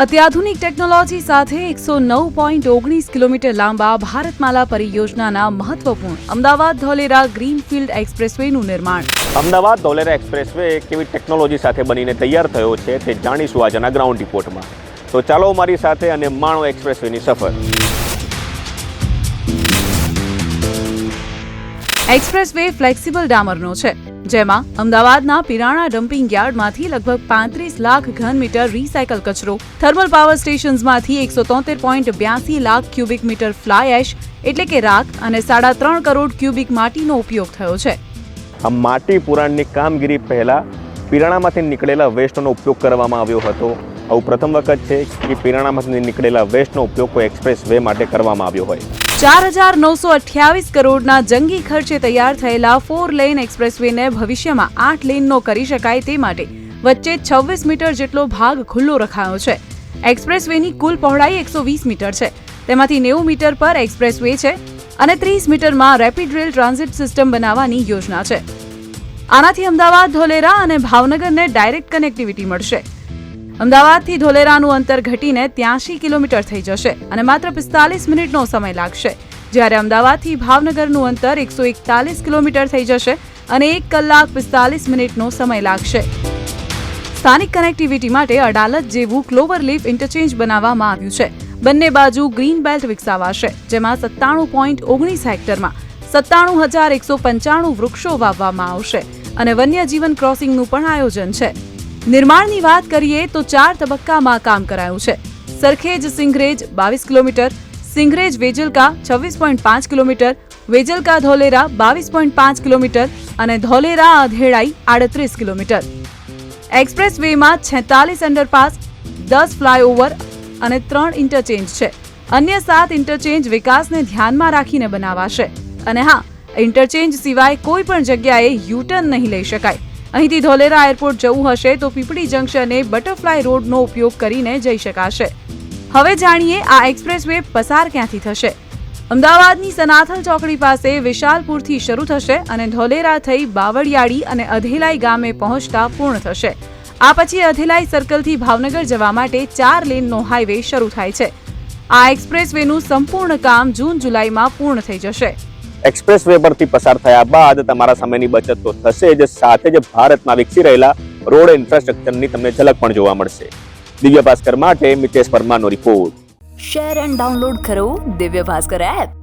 અત્યાધુનિક ટેકનોલોજી સાથે એકસો નવ પોઈન્ટ ઓગણીસ કિલોમીટર લાંબા ભારતમાલા પરિયોજનાના મહત્વપૂર્ણ અમદાવાદ ધોલેરા ગ્રીનફિલ્ડ એક્સપ્રેસવેનું નિર્માણ. અમદાવાદ ધોલેરા એક્સપ્રેસવે કેવી ટેકનોલોજી સાથે બનીને તૈયાર થયો છે તે જાણીશું આજના ગ્રાઉન્ડ રિપોર્ટમાં તો ચાલો મારી સાથે અને માણો એક્સપ્રેસવેની સફર. એક્સપ્રેસવે ફ્લેક્સિબલ ડામરનો છે. જેમાં અમદાવાદના પિરાણા ડમ્પિંગ યાર્ડમાંથી લગભગ પાંત્રીસ લાખ ઘન મીટર રિસાયકલ કચરો થર્મલ પાવર સ્ટેશન્સમાંથી એકસો તોતેર પોઈન્ટ બ્યાસી lakh cubic metre fly ash એટલે કે રાખ અને સાડા ત્રણ કરોડ ક્યુબિક માટીનો ઉપયોગ થયો છે. આ માટી પુરાણની કામગીરી પહેલાં પિરાણામાંથી નીકળેલા વેસ્ટનો ઉપયોગ કરવામાં આવ્યો હતો. આવું પ્રથમ વખત છે કે પિરાણામાંથી નીકળેલા વેસ્ટનો ઉપયોગ કોઈ એક્સપ્રેસ વે માટે કરવામાં આવ્યો હોય. ચાર હજાર નવસો અઠ્યાવીસ કરોડના જંગી ખર્ચે તૈયાર થયેલા ફોર લેન એક્સપ્રેસવેને ભવિષ્યમાં આઠ લેનનો કરી શકાય તે માટે વચ્ચે છવ્વીસ મીટર જેટલો ભાગ ખુલ્લો રખાયો છે. એક્સપ્રેસવેની કુલ પહોળાઈ એકસો વીસ મીટર છે. તેમાંથી નેવું મીટર પર એક્સપ્રેસવે છે અને ત્રીસ મીટરમાં રેપિડ રેલ ટ્રાન્ઝિટ સિસ્ટમ બનાવવાની યોજના છે. આનાથી અમદાવાદ, ધોલેરા અને ભાવનગરને ડાયરેક્ટ કનેક્ટિવિટી મળશે. અમદાવાદથી ધોલેરાનું અંતર ઘટીને ત્યાંશી કિલોમીટર થઈ જશે અને માત્ર પિસ્તાલીસ મિનિટનો સમય લાગશે. જ્યારે અમદાવાદથી ભાવનગરનું અંતર એકસો એકતાલીસ કિલોમીટર થઈ જશે અને એક કલાક પિસ્તાલીસ મિનિટનો સમય લાગશે. સ્થાનિક કનેક્ટિવિટી માટે અડાલત જેવું ક્લોવર લીફ ઇન્ટરચેન્જ બનાવવામાં આવ્યું છે. બંને બાજુ ગ્રીન બેલ્ટ વિકસાવાશે, જેમાં સત્તાણું પોઈન્ટ ઓગણીસ હેક્ટરમાં સત્તાણું હજાર એકસો પંચાણું વૃક્ષો વાવવામાં આવશે અને વન્યજીવન ક્રોસિંગનું પણ આયોજન છે. નિર્માણની વાત કરીએ તો ચાર તબક્કામાં કામ કરાયું છે. સરખેજ સિંઘરેજ બાવીસ કિલોમીટર સિંઘરેજ વેજલકા છવ્વીસ પોઈન્ટ પાંચ કિલોમીટર, વેજલકા ધોલેરા બાવીસ પોઈન્ટ પાંચ કિલોમીટર અને ધોલેરા અધેડાઈ આડત્રીસ કિલોમીટર. એક્સપ્રેસ વેમાં છેતાલીસ અંડરપાસ, દસ ફ્લાયઓવર અને ત્રણ ઇન્ટરચેન્જ છે. અન્ય સાત ઇન્ટરચેન્જ વિકાસને ધ્યાનમાં રાખીને બનાવાશે. અને હા, ઇન્ટરચેન્જ સિવાય કોઈ પણ જગ્યાએ યુટર્ન નહીં લઈ શકાય. અહીંથી ધોલેરા એરપોર્ટ જવું હશે તો પીપળી જંકશને બટરફ્લાય રોડનો ઉપયોગ કરીને જઈ શકાશે. હવે જાણીએ આ એક્સપ્રેસ વે પસાર ક્યાંથી થશે. અમદાવાદની સનાથલ ચોકડી પાસે વિશાલપુરથી શરૂ થશે અને ધોલેરા થઈ બાવળિયાળી અને અધેલાઈ ગામે પહોંચતા પૂર્ણ થશે. આ પછી અધેલાઈ સર્કલથી ભાવનગર જવા માટે ચાર લેનનો હાઈવે શરૂ થાય છે. આ એક્સપ્રેસ વેનું સંપૂર્ણ કામ જૂન જુલાઈમાં પૂર્ણ થઈ જશે. એક્સપ્રેસ વે પરથી પસાર થયા બાદ તમારા સમયની બચત તો થશે જ, સાથે જ ભારતમાં વિકસી રહેલા રોડ ઇન્ફ્રાસ્ટ્રક્ચરની તમને ઝલક પણ જોવા મળશે. દિવ્ય ભાસ્કર માટે મિતેશ પરમારનો રિપોર્ટ. શેર એન્ડ ડાઉનલોડ કરો દિવ્ય ભાસ્કર એપ.